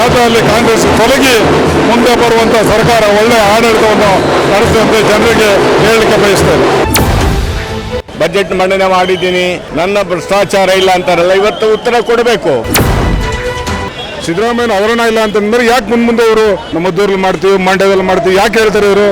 ಜಾಥಾದಲ್ಲಿ ಕಾಂಗ್ರೆಸ್ ತೊಲಗಿ ಮುಂದೆ ಬರುವಂಥ ಸರ್ಕಾರ ಒಳ್ಳೆಯ ಆಡಳಿತವನ್ನು ನಡೆಸುವಂತೆ ಜನರಿಗೆ ಹೇಳಲಿಕ್ಕೆ ಬಯಸ್ತೇನೆ. ಬಜೆಟ್ ಮಂಡನೆ ಮಾಡಿದ್ದೀನಿ. ನನ್ನ ಭ್ರಷ್ಟಾಚಾರ ಇಲ್ಲ ಅಂತಾರಲ್ಲ ಇವತ್ತು ಉತ್ತರ ಕೊಡಬೇಕು. ಸಿದ್ದರಾಮಯ್ಯ ಅವರಣ ಇಲ್ಲ ಅಂತಂದ್ರೆ ಯಾಕೆ ಮುಂದೆ ಮುಂದೆ ಇವರು ನಮ್ಮ ಮದ್ದೂರಲ್ಲಿ ಮಾಡ್ತೀವಿ ಮಂಡ್ಯದಲ್ಲಿ ಮಾಡ್ತೀವಿ ಯಾಕೆ ಹೇಳ್ತಾರೆ ಇವರು?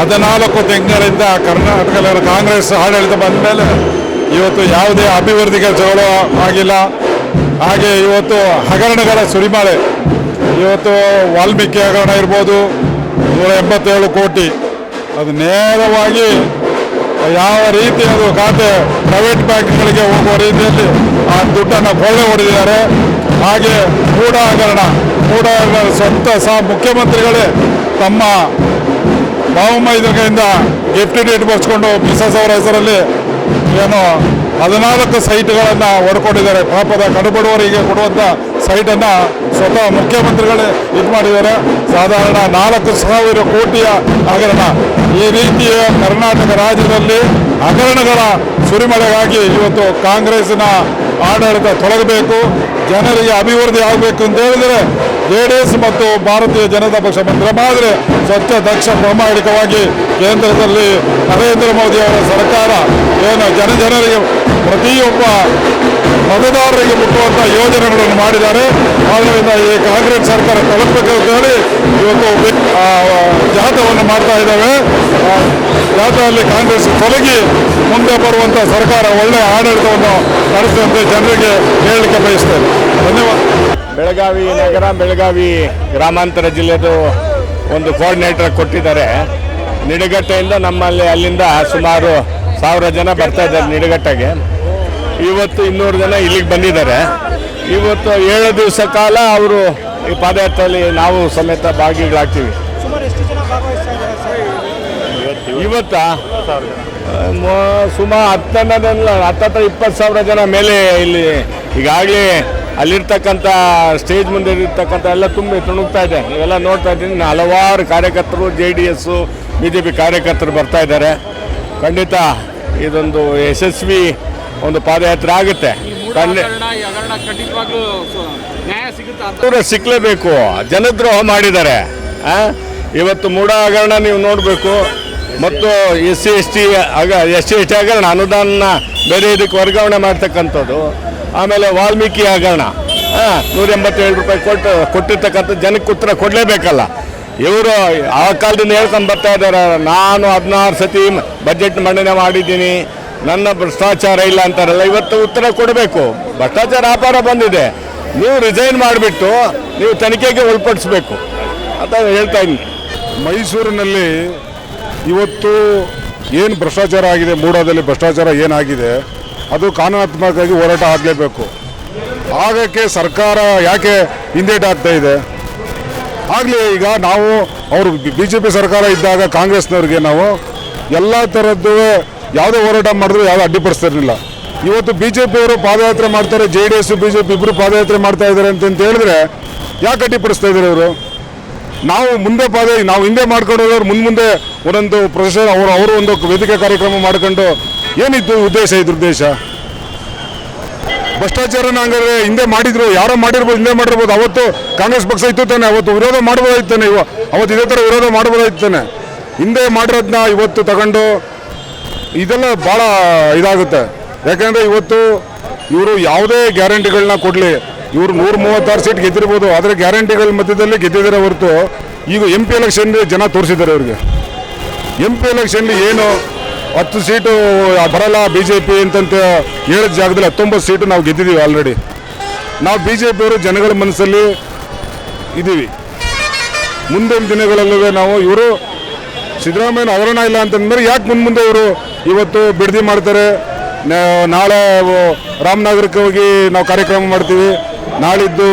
ಹದಿನಾಲ್ಕು ತಿಂಗಳಿಂದ ಕರ್ನಾಟಕದಲ್ಲಿ ಕಾಂಗ್ರೆಸ್ ಆಡಳಿತ ಬಂದ ಮೇಲೆ ಇವತ್ತು ಯಾವುದೇ ಅಭಿವೃದ್ಧಿ ಕೆಲಸಗಳು ಆಗಿಲ್ಲ. ಹಾಗೆ ಇವತ್ತು ಹಗರಣಗಳ ಸುರಿಮಳೆ. ಇವತ್ತು ವಾಲ್ಮೀಕಿ ಹಗರಣ ಇರ್ಬೋದು, ನೂರ ಎಂಬತ್ತೇಳು ಕೋಟಿ. ಅದು ನೇರವಾಗಿ ಯಾವ ರೀತಿ ಅದು ಖಾತೆ ಪ್ರೈವೇಟ್ ಬ್ಯಾಂಕ್ಗಳಿಗೆ ಹೋಗುವ ರೀತಿಯಲ್ಲಿ ಆ ದುಡ್ಡನ್ನು ಕೊಳ್ಳೆ ಹೊಡೆದಿದ್ದಾರೆ. ಹಾಗೆ ಕೂಡ ಹಗರಣ ಕೂಡ ಸ್ವಂತ ಸಹ ಮುಖ್ಯಮಂತ್ರಿಗಳೇ ತಮ್ಮ ಭಾವಮೈದಕದಿಂದ ಗಿಫ್ಟ್ ಡೇಟ್ ಬರ್ಸ್ಕೊಂಡು ಮಿಸಸ್ ಅವರ ಹೆಸರಲ್ಲಿ ಏನು ಹದಿನಾಲ್ಕು ಸೈಟ್ಗಳನ್ನು ಹೊಡ್ಕೊಂಡಿದ್ದಾರೆ. ಪಾಪದ ಕಡುಬಡವರಿಗೆ ಕೊಡುವಂಥ ಸೈಟನ್ನು ಸ್ವತಃ ಮುಖ್ಯಮಂತ್ರಿಗಳೇ ಇದು ಮಾಡಿದ್ದಾರೆ. ಸಾಧಾರಣ ನಾಲ್ಕು ಸಾವಿರ ಕೋಟಿಯ ಹಗರಣ. ಈ ರೀತಿಯ ಕರ್ನಾಟಕ ರಾಜ್ಯದಲ್ಲಿ ಹಗರಣಗಳ ಸುರಿಮಳೆಗಾಗಿ ಇವತ್ತು ಕಾಂಗ್ರೆಸ್ನ ಆಡಳಿತ ತೊಲಗಬೇಕು ಜನರಿಗೆ ಅಭಿವೃದ್ಧಿ ಆಗಬೇಕು ಅಂತ ಹೇಳಿದರೆ ಜೆ ಡಿ ಎಸ್ ಮತ್ತು ಭಾರತೀಯ ಜನತಾ ಪಕ್ಷ ಮಾತ್ರ ಸ್ವಚ್ಛ, ದಕ್ಷ, ಪ್ರಾಮಾಣಿಕವಾಗಿ ಕೇಂದ್ರದಲ್ಲಿ ನರೇಂದ್ರ ಮೋದಿ ಅವರ ಸರ್ಕಾರ. ಏನು, ಜನ ಜನರಿಗೆ ಪ್ರತಿಯೊಬ್ಬ ಮತದಾರರಿಗೆ ಮುಟ್ಟುವಂಥ ಯೋಜನೆಗಳನ್ನು ಮಾಡಿದ್ದಾರೆ. ಆದ್ದರಿಂದ ಈ ಕಾಂಗ್ರೆಸ್ ಸರ್ಕಾರ ತಲುಪಬೇಕು ಹೇಳಿ ಇವತ್ತು ಜಾಥವನ್ನು ಮಾಡ್ತಾ ಇದ್ದಾವೆ. ಜಾಥಾದಲ್ಲಿ ಕಾಂಗ್ರೆಸ್ ತೊಲಗಿ ಮುಂದೆ ಬರುವಂಥ ಸರ್ಕಾರ ಒಳ್ಳೆಯ ಆಡಳಿತವನ್ನು ನಡೆಸುವಂತೆ ಜನರಿಗೆ ಹೇಳಲಿಕ್ಕೆ ಬಯಸ್ತೇನೆ. ಧನ್ಯವಾದ. ಬೆಳಗಾವಿ ನಗರ, ಬೆಳಗಾವಿ ಗ್ರಾಮಾಂತರ ಜಿಲ್ಲೆದು ಒಂದು ಕೋಆರ್ಡಿನೇಟರ್ ಕೊಟ್ಟಿದ್ದಾರೆ. ನಿಡಗಟ್ಟೆಯಿಂದ ನಮ್ಮಲ್ಲಿ ಅಲ್ಲಿಂದ ಸುಮಾರು ಸಾವಿರ ಜನ ಬರ್ತಾ ಇದ್ದಾರೆ ನಿಡಗಟ್ಟೆಗೆ. ಇವತ್ತು ಇನ್ನೂರು ಜನ ಇಲ್ಲಿಗೆ ಬಂದಿದ್ದಾರೆ. ಇವತ್ತು ಏಳು ದಿವಸ ಕಾಲ ಅವರು ಈ ಪಾದಯಾತ್ರೆಯಲ್ಲಿ ನಾವು ಸಮೇತ ಭಾಗಿಗಳಾಗ್ತೀವಿ. ಇವತ್ತ ಸುಮಾರು ಹತ್ತನ್ನದಲ್ಲ ಹತ್ತತ್ರ ಇಪ್ಪತ್ತು ಸಾವಿರ ಜನ ಮೇಲೆ ಇಲ್ಲಿ ಈಗಾಗಲೇ ಅಲ್ಲಿರ್ತಕ್ಕಂಥ ಸ್ಟೇಜ್ ಮುಂದೆ ಇರ್ತಕ್ಕಂಥ ಎಲ್ಲ ತುಂಬಿ ತುಣುಕ್ತಾ ಇದೆ. ನೀವೆಲ್ಲ ನೋಡ್ತಾ ಇದ್ದೀನಿ. ಹಲವಾರು ಕಾರ್ಯಕರ್ತರು J D S B J P ಕಾರ್ಯಕರ್ತರು ಬರ್ತಾ ಇದ್ದಾರೆ. ಖಂಡಿತ ಇದೊಂದು ಯಶಸ್ವಿ ಒಂದು ಪಾದಯಾತ್ರೆ ಆಗುತ್ತೆ. ಖಂಡಿ ಹಗರಣ ಈ ಹಗರಣ ಖಂಡಿತವಾಗ್ಲೂ ನ್ಯಾಯ ಸಿಗುತ್ತಾ ಅಂತ? ಅವರು ಸಿಕ್ಕಲೇಬೇಕು ಜನದ್ರೋಹ ಮಾಡಿದ್ದಾರೆ. ಇವತ್ತು ಮೂಡ ಹಗರಣ ನೀವು ನೋಡಬೇಕು. ಮತ್ತು ಎಸ್ ಸಿ ಎಸ್ ಟಿ ಆಗ ಎಸ್ ಸಿ ಎಸ್ ಟಿ ಹಗರಣ ಅನುದಾನ ಬೇರೆ ಇದಕ್ಕೆ ವರ್ಗಾವಣೆ ಮಾಡ್ತಕ್ಕಂಥದ್ದು. ಆಮೇಲೆ ವಾಲ್ಮೀಕಿ ಹಗರಣ. ನೂರ ಎಂಬತ್ತೇಳು ರೂಪಾಯಿ ಕೊಟ್ಟು ಕೊಟ್ಟಿರ್ತಕ್ಕಂಥ ಜನಕ್ಕೆ ಉತ್ತರ ಕೊಡಲೇಬೇಕಲ್ಲ. ಇವರು ಆ ಕಾಲದಿಂದ ಹೇಳ್ಕೊಂಡು ಬರ್ತಾ ಇದ್ದಾರೆ. ನಾನು ಹದಿನಾರು ಸತಿ ಬಜೆಟ್ ಮಂಡನೆ ಮಾಡಿದ್ದೀನಿ. ನನ್ನ ಭ್ರಷ್ಟಾಚಾರ ಇಲ್ಲ ಅಂತಾರಲ್ಲ, ಇವತ್ತು ಉತ್ತರ ಕೊಡಬೇಕು. ಭ್ರಷ್ಟಾಚಾರ ಅಪಾರ ಬಂದಿದೆ. ನೀವು ರಿಸೈನ್ ಮಾಡಿಬಿಟ್ಟು ನೀವು ತನಿಖೆಗೆ ಒಳಪಡಿಸ್ಬೇಕು. ಅಂತ ಹೇಳ್ತಾ ಇದ್ದೀನಿ. ಮೈಸೂರಿನಲ್ಲಿ ಇವತ್ತು ಏನು ಭ್ರಷ್ಟಾಚಾರ ಆಗಿದೆ, ಮೂಡಾದಲ್ಲಿ ಭ್ರಷ್ಟಾಚಾರ ಏನಾಗಿದೆ, ಅದು ಕಾನೂನಾತ್ಮಕವಾಗಿ ಹೋರಾಟ ಆಗಲೇಬೇಕು. ಆಗಕ್ಕೆ ಸರ್ಕಾರ ಯಾಕೆ ಹಿಂದೇಟು ಆಗ್ತಾ ಇದೆ? ಆಗಲಿ ಈಗ ನಾವು, ಅವರು ಬಿ ಜೆ ಪಿ ಸರ್ಕಾರ ಇದ್ದಾಗ ಕಾಂಗ್ರೆಸ್ನವ್ರಿಗೆ ನಾವು ಎಲ್ಲ ಥರದ್ದು ಯಾವುದೇ ಹೋರಾಟ ಮಾಡಿದ್ರು ಯಾವುದೂ ಅಡ್ಡಿಪಡಿಸ್ತಿರಲಿಲ್ಲ ಇವತ್ತು ಬಿ ಜೆ ಪಿಯವರು ಪಾದಯಾತ್ರೆ ಮಾಡ್ತಾರೆ J D S B J P ಇಬ್ಬರು ಪಾದಯಾತ್ರೆ ಮಾಡ್ತಾ ಇದ್ದಾರೆ ಅಂತ ಹೇಳಿದ್ರೆ ಯಾಕೆ ಅಡ್ಡಿಪಡಿಸ್ತಾ ಇದ್ದಾರೆ ಅವರು ನಾವು ಮುಂದೆ ಪಾದ, ನಾವು ಹಿಂದೆ ಮಾಡ್ಕೊಂಡು ಮುಂದೆ ಮುಂದೆ ಒಂದೊಂದು ಪ್ರೊಸೆಷನ್ ಅವರು ಅವರು ಒಂದು ವೇದಿಕೆ ಕಾರ್ಯಕ್ರಮ ಮಾಡ್ಕೊಂಡು ಏನಿತ್ತು ಉದ್ದೇಶ ಇದ್ರ ಉದ್ದೇಶ? ಭ್ರಷ್ಟಾಚಾರನ ಹಂಗಾದ್ರೆ ಹಿಂದೆ ಮಾಡಿದ್ರು, ಯಾರೋ ಮಾಡಿರ್ಬೋದು, ಹಿಂದೆ ಮಾಡಿರ್ಬೋದು, ಅವತ್ತು ಕಾಂಗ್ರೆಸ್ ಪಕ್ಷ ಇತ್ತು ತಾನೆ, ಅವತ್ತು ವಿರೋಧ ಮಾಡ್ಬೋದಾಯ್ತು ತಾನೆ, ಇವ ಅವತ್ತು ಇದೇ ಥರ ವಿರೋಧ ಮಾಡ್ಬೋದಾಯ್ತಾನೆ ಹಿಂದೆ ಮಾಡಿರೋದನ್ನ ಇವತ್ತು ತಗೊಂಡು ಇದೆಲ್ಲ ಭಾಳ ಇದಾಗುತ್ತೆ. ಯಾಕೆಂದರೆ ಇವತ್ತು ಇವರು ಯಾವುದೇ ಗ್ಯಾರಂಟಿಗಳನ್ನ ಕೊಡಲಿ. ಇವರು ನೂರ ಮೂವತ್ತಾರು ಸೀಟ್ ಗೆದ್ದಿರ್ಬೋದು, ಆದರೆ ಗ್ಯಾರಂಟಿಗಳ ಮಧ್ಯದಲ್ಲಿ ಗೆದ್ದಿದ್ದಾರೆ ಹೊರತು ಈಗ ಎಂ ಪಿ ಎಲೆಕ್ಷನ್ ಜನ ತೋರಿಸಿದ್ದಾರೆ ಅವ್ರಿಗೆ. ಎಂ ಪಿ ಎಲೆಕ್ಷನ್ಲಿ ಏನು ಹತ್ತು ಸೀಟು ಬರಲ್ಲ ಬಿ ಜೆ ಪಿ ಅಂತಂತ ಹೇಳಿದ ಜಾಗದಲ್ಲಿ ಹತ್ತೊಂಬತ್ತು ಸೀಟು ನಾವು ಗೆದ್ದಿದ್ದೀವಿ ಆಲ್ರೆಡಿ ನಾವು ಬಿ ಜೆ ಪಿಯವರು ಜನಗಳ ಮನಸ್ಸಲ್ಲಿ ಇದ್ದೀವಿ ಮುಂದಿನ ದಿನಗಳಲ್ಲೂ ನಾವು ಇವರು ಸಿದ್ದರಾಮಯ್ಯ ಅವರಣ ಇಲ್ಲ ಅಂತಂದ್ರೆ ಯಾಕೆ ಮುಂದೆ ಮುಂದೆ ಇವರು ಇವತ್ತು ಬಿಡದಿ ಮಾಡ್ತಾರೆ. ನಾಳೆ ರಾಮನಗರಕ್ಕೆ ಹೋಗಿ ನಾವು ಕಾರ್ಯಕ್ರಮ ಮಾಡ್ತೀವಿ. ನಾಳಿದ್ದು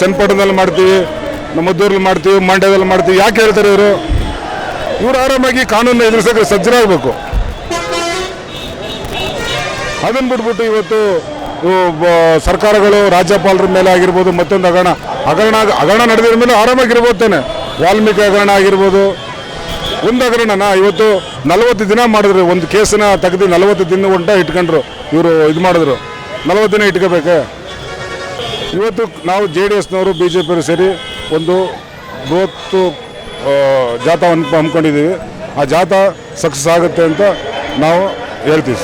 ಚನ್ನಪಟ್ಟಣದಲ್ಲಿ ಮಾಡ್ತೀವಿ. ಮದ್ದೂರಲ್ಲಿ ಮಾಡ್ತೀವಿ, ಮಂಡ್ಯದಲ್ಲಿ ಮಾಡ್ತೀವಿ. ಯಾಕೆ ಹೇಳ್ತಾರೆ ಇವರು? ಇವರು ಆರಾಮಾಗಿ ಕಾನೂನು ಎದುರಿಸೋಕೆ ಸಜ್ಜರಾಗಬೇಕು. ಅದನ್ನು ಬಿಟ್ಬಿಟ್ಟು ಇವತ್ತು ಸರ್ಕಾರಗಳು ರಾಜ್ಯಪಾಲರ ಮೇಲೆ ಆಗಿರ್ಬೋದು ಮತ್ತೊಂದು ಹಗರಣ ಹಗರಣ ಹಗರಣ ನಡೆದಿದ ಮೇಲೆ ಆರಾಮಾಗಿರ್ಬೋದು ತಾನೆ. ವಾಲ್ಮೀಕಿ ಹಗರಣ ಆಗಿರ್ಬೋದು ಒಂದು ನಾನು ಇವತ್ತು ನಲವತ್ತು ದಿನ ಮಾಡಿದ್ರು. ಒಂದು ಕೇಸನ್ನ ತೆಗೆದು ನಲವತ್ತು ದಿನ ಉಂಟ ಇಟ್ಕೊಂಡ್ರು. ಇವರು ಇದು ಮಾಡಿದ್ರು. ನಲವತ್ತು ದಿನ ಇಟ್ಕೋಬೇಕು. ಇವತ್ತು ನಾವು ಜೆ ಡಿ ಎಸ್ನವರು, ಬಿ ಜೆ ಪಿಯವರು ಸೇರಿ ಒಂದು ಬೃಹತ್ ಜಾಥಾ ಹಮ್ಮಿಕೊಂಡಿದ್ದೀವಿ. ಆ ಜಾಥಾ ಸಕ್ಸಸ್ ಆಗುತ್ತೆ ಅಂತ ನಾವು ಹೇಳ್ತೀವಿ.